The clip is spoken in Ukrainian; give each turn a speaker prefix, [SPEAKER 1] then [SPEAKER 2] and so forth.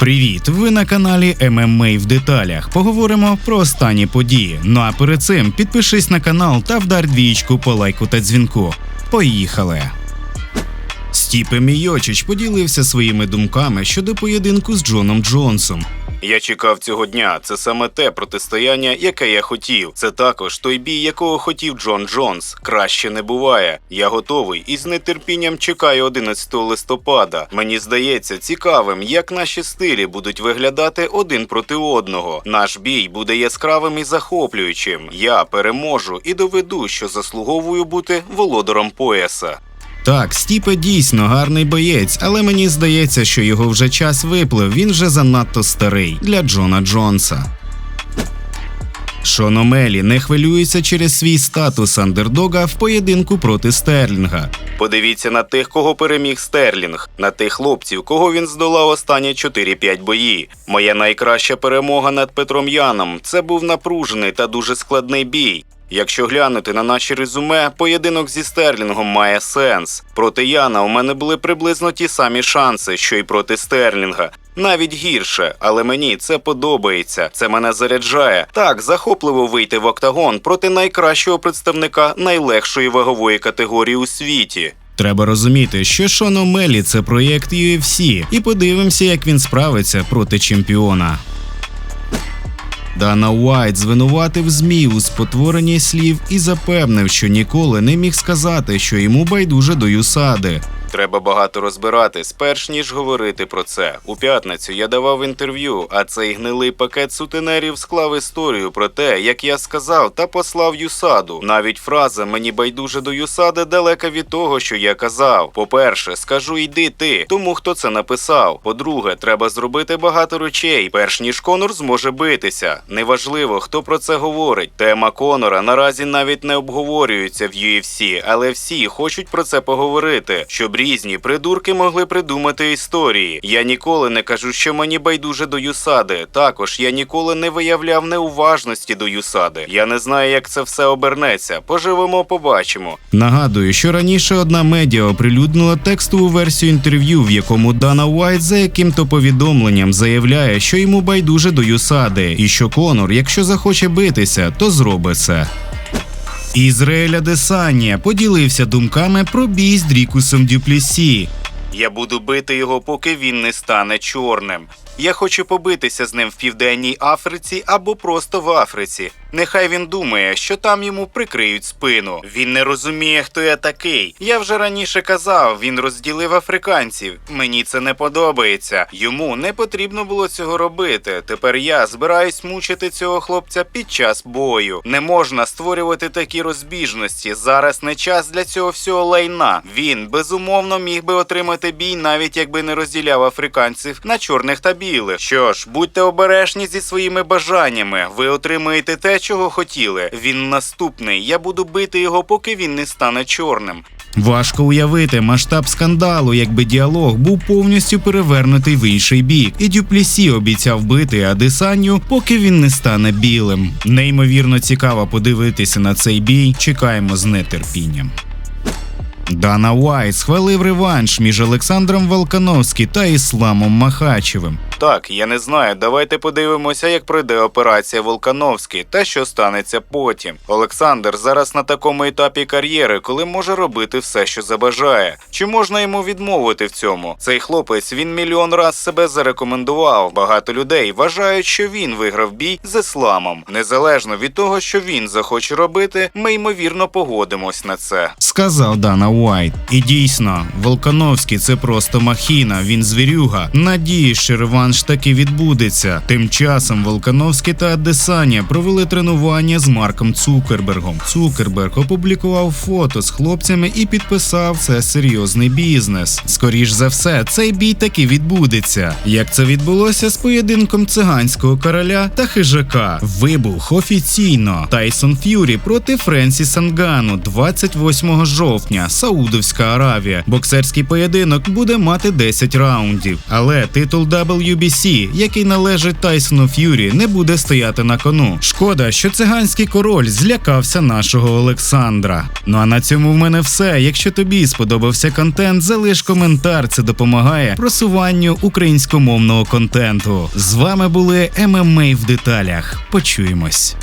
[SPEAKER 1] Привіт! Ви на каналі ММА в деталях. Поговоримо про останні події. Ну а перед цим підпишись на канал та вдар двічку по лайку та дзвінку. Поїхали! Стіпе Мійочич поділився своїми думками щодо поєдинку з Джоном Джонсом.
[SPEAKER 2] Я чекав цього дня. Це саме те протистояння, яке я хотів. Це також той бій, якого хотів Джон Джонс. Краще не буває. Я готовий і з нетерпінням чекаю 11 листопада. Мені здається цікавим, як наші стилі будуть виглядати один проти одного. Наш бій буде яскравим і захоплюючим. Я переможу і доведу, що заслуговую бути володаром пояса.
[SPEAKER 1] Так, Стіпе дійсно гарний боєць, але мені здається, що його вже час виплив. Він вже занадто старий для Джона Джонса. Шон Омелі не хвилюється через свій статус андердога в поєдинку проти Стерлінга.
[SPEAKER 2] Подивіться на тих, кого переміг Стерлінг, на тих хлопців, кого він здолав останні 4-5 бої. Моя найкраща перемога над Петром Яном це був напружений та дуже складний бій. Якщо глянути на наші резюме, поєдинок зі Стерлінгом має сенс. Проти Яна у мене були приблизно ті самі шанси, що й проти Стерлінга. Навіть гірше, але мені це подобається. Це мене заряджає. Так, захопливо вийти в октагон проти найкращого представника найлегшої вагової категорії у світі.
[SPEAKER 1] Треба розуміти, що Шон Омелі – це проєкт UFC, і подивимося, як він справиться проти чемпіона. Дана Уайт звинуватив ЗМІ у спотворенні слів і запевнив, що ніколи не міг сказати, що йому байдуже до Юсади.
[SPEAKER 2] Треба багато розбиратись, перш ніж говорити про це. У п'ятницю я давав інтерв'ю, а цей гнилий пакет сутенерів склав історію про те, як я сказав та послав Юсаду. Навіть фраза мені байдуже до Юсади далека від того, що я казав. По-перше, скажу йди ти, тому хто це написав. По-друге, треба зробити багато речей, перш ніж Конор зможе битися. Неважливо, хто про це говорить. Тема Конора наразі навіть не обговорюється в UFC, але всі хочуть про це поговорити, щоб різні придурки могли придумати історії. Я ніколи не кажу, що мені байдуже до Юсади. Також я ніколи не виявляв неуважності до Юсади. Я не знаю, як це все обернеться. Поживемо, побачимо.
[SPEAKER 1] Нагадую, що раніше одна медіа оприлюднила текстову версію інтерв'ю, в якому Дана Уайт за яким-то повідомленням заявляє, що йому байдуже до Юсади, і що Конор, якщо захоче битися, то зробить це. Ізраїля Десанія поділився думками про бій з Дрікусом Дюплісі.
[SPEAKER 2] Я буду бити його, поки він не стане чорним. Я хочу побитися з ним в південній Африці або просто в Африці. Нехай він думає, що там йому прикриють спину. Він не розуміє, хто я такий. Я вже раніше казав, він розділив африканців. Мені це не подобається. Йому не потрібно було цього робити. Тепер я збираюсь мучити цього хлопця під час бою. Не можна створювати такі розбіжності. Зараз не час для цього всього лайна. Він безумовно міг би отримати бій, навіть якби не розділяв африканців на чорних та білих. Що ж, будьте обережні зі своїми бажаннями. Ви отримаєте те, чого хотіли. Він наступний. Я буду бити його, поки він не стане чорним.
[SPEAKER 1] Важко уявити масштаб скандалу, якби діалог був повністю перевернутий в інший бік, і Дюплісі обіцяв бити Адесаню, поки він не стане білим. Неймовірно цікаво подивитися на цей бій. Чекаємо з нетерпінням. Дана Уайт схвалив реванш між Олександром Волкановським та Ісламом Махачевим.
[SPEAKER 2] Так, я не знаю. Давайте подивимося, як пройде операція Волкановський та що станеться потім. Олександр зараз на такому етапі кар'єри, коли може робити все, що забажає. Чи можна йому відмовити в цьому? Цей хлопець він мільйон раз себе зарекомендував. Багато людей вважають, що він виграв бій з ісламом. Незалежно від того, що він захоче робити, ми ймовірно погодимось на це.
[SPEAKER 1] Сказав Дана Уайт. І дійсно, Волкановський це просто махіна, він звірюга. Надіюсь, що реванш таки відбудеться. Тим часом Волкановський та Адесанія провели тренування з Марком Цукербергом. Цукерберг опублікував фото з хлопцями і підписав це серйозний бізнес. Скоріш за все, цей бій таки відбудеться. Як це відбулося з поєдинком циганського короля та хижака? Вибух офіційно. Тайсон Ф'юрі проти Френсіса Нгану 28 жовтня. Саудовська Аравія. Боксерський поєдинок буде мати 10 раундів, але титул WBO WBC, який належить Тайсону Ф'юрі, не буде стояти на кону. Шкода, що циганський король злякався нашого Олександра. Ну а на цьому в мене все. Якщо тобі сподобався контент, залиш коментар. Це допомагає просуванню українськомовного контенту. З вами були ММА в деталях. Почуємось.